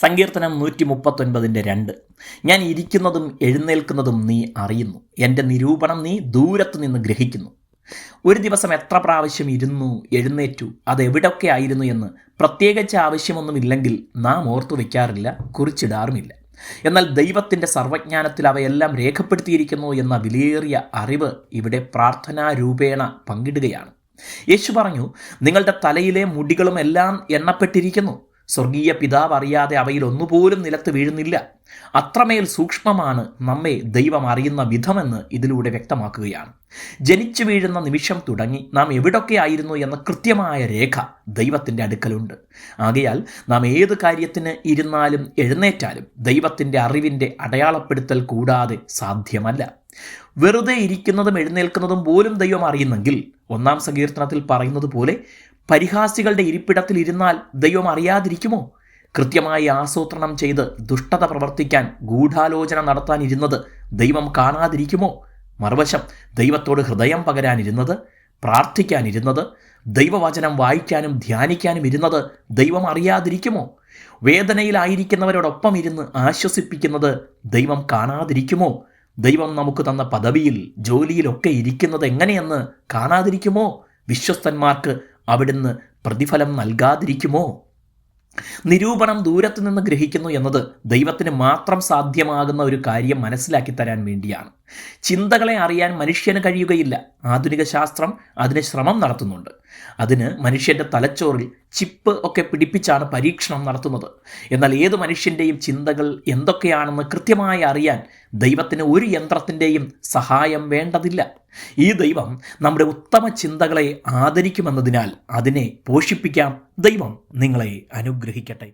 സങ്കീർത്തനം നൂറ്റി മുപ്പത്തൊൻപതിന്റെ രണ്ട്. ഞാൻ ഇരിക്കുന്നതും എഴുന്നേൽക്കുന്നതും നീ അറിയുന്നു. എന്റെ നിരൂപണം നീ ദൂരത്തു നിന്ന് ഗ്രഹിക്കുന്നു. ഒരു ദിവസം എത്ര പ്രാവശ്യം ഇരുന്നു എഴുന്നേറ്റു അതെവിടൊക്കെ ആയിരുന്നു എന്ന് പ്രത്യേകിച്ച് ആവശ്യമൊന്നുമില്ലെങ്കിൽ നാം ഓർത്തു വയ്ക്കാറില്ല കുറിച്ചിടാറുമില്ല. എന്നാൽ ദൈവത്തിന്റെ സർവജ്ഞാനത്തിൽ അവയെല്ലാം രേഖപ്പെടുത്തിയിരിക്കുന്നു എന്ന വിലയേറിയ അറിവ് ഇവിടെ പ്രാർത്ഥനാ രൂപേണ പങ്കിടുകയാണ്. യേശു പറഞ്ഞു നിങ്ങളുടെ തലയിലെ മുടികളും എല്ലാം എണ്ണപ്പെട്ടിരിക്കുന്നു. സ്വർഗീയ പിതാവ് അറിയാതെ അവയിൽ ഒന്നുപോലും നിലത്ത് വീഴുന്നില്ല. അത്രമേൽ സൂക്ഷ്മമാണ് നമ്മെ ദൈവം അറിയുന്ന വിധമെന്ന് ഇതിലൂടെ വ്യക്തമാക്കുകയാണ്. ജനിച്ചു വീഴുന്ന നിമിഷം തുടങ്ങി നാം എവിടൊക്കെയായിരുന്നു എന്ന കൃത്യമായ രേഖ ദൈവത്തിന്റെ അടുക്കലുണ്ട്. ആകയാൽ നാം ഏത് കാര്യത്തിന് ഇരുന്നാലും എഴുന്നേറ്റാലും ദൈവത്തിന്റെ അറിവിന്റെ അടയാളപ്പെടുത്തൽ കൂടാതെ സാധ്യമല്ല. വെറുതെ ഇരിക്കുന്നതും എഴുന്നേൽക്കുന്നതും പോലും ദൈവം അറിയുന്നെങ്കിൽ ഒന്നാം സങ്കീർത്തനത്തിൽ പറയുന്നത് പോലെ പരിഹാസികളുടെ ഇരിപ്പിടത്തിൽ ഇരുന്നാൽ ദൈവം അറിയാതിരിക്കുമോ? കൃത്യമായി ആസൂത്രണം ചെയ്ത് ദുഷ്ടത പ്രവർത്തിക്കാൻ ഗൂഢാലോചന നടത്താനിരുന്നത് ദൈവം കാണാതിരിക്കുമോ? മറുവശം ദൈവത്തോട് ഹൃദയം പകരാനിരുന്നത് പ്രാർത്ഥിക്കാനിരുന്നത് ദൈവവചനം വായിക്കാനും ധ്യാനിക്കാനും ഇരുന്നത് ദൈവം അറിയാതിരിക്കുമോ? വേദനയിലായിരിക്കുന്നവരോടൊപ്പം ഇരുന്ന് ആശ്വസിപ്പിക്കുന്നത് ദൈവം കാണാതിരിക്കുമോ? ദൈവം നമുക്ക് തന്ന പദവിയിൽ ജോലിയിലൊക്കെ ഇരിക്കുന്നത് എങ്ങനെയെന്ന് കാണാതിരിക്കുമോ? വിശ്വസ്തന്മാർക്ക് അവിടുന്ന് പ്രതിഫലം നൽകാതിരിക്കുമോ? നിരൂപണം ദൂരത്തു നിന്ന് ഗ്രഹിക്കുന്നു എന്നത് ദൈവത്തിന് മാത്രം സാധ്യമാകുന്ന ഒരു കാര്യം മനസ്സിലാക്കി തരാൻ വേണ്ടിയാണ്. ചിന്തകളെ അറിയാൻ മനുഷ്യന് കഴിയുകയില്ല. ആധുനിക ശാസ്ത്രം അതിന് ശ്രമം നടത്തുന്നുണ്ട്. അതിന് മനുഷ്യന്റെ തലച്ചോറിൽ ചിപ്പ് ഒക്കെ പിടിപ്പിച്ചാണ് പരീക്ഷണം നടത്തുന്നത്. എന്നാൽ ഏത് മനുഷ്യന്റെയും ചിന്തകൾ എന്തൊക്കെയാണെന്ന് കൃത്യമായി അറിയാൻ ദൈവത്തിന് ഒരു യന്ത്രത്തിന്റെയും സഹായം വേണ്ടതില്ല. ഈ ദൈവം നമ്മുടെ ഉത്തമ ചിന്തകളെ ആദരിക്കുമെന്നതിനാൽ അതിനെ പോഷിപ്പിക്കാം. ദൈവം നിങ്ങളെ അനുഗ്രഹിക്കട്ടെ.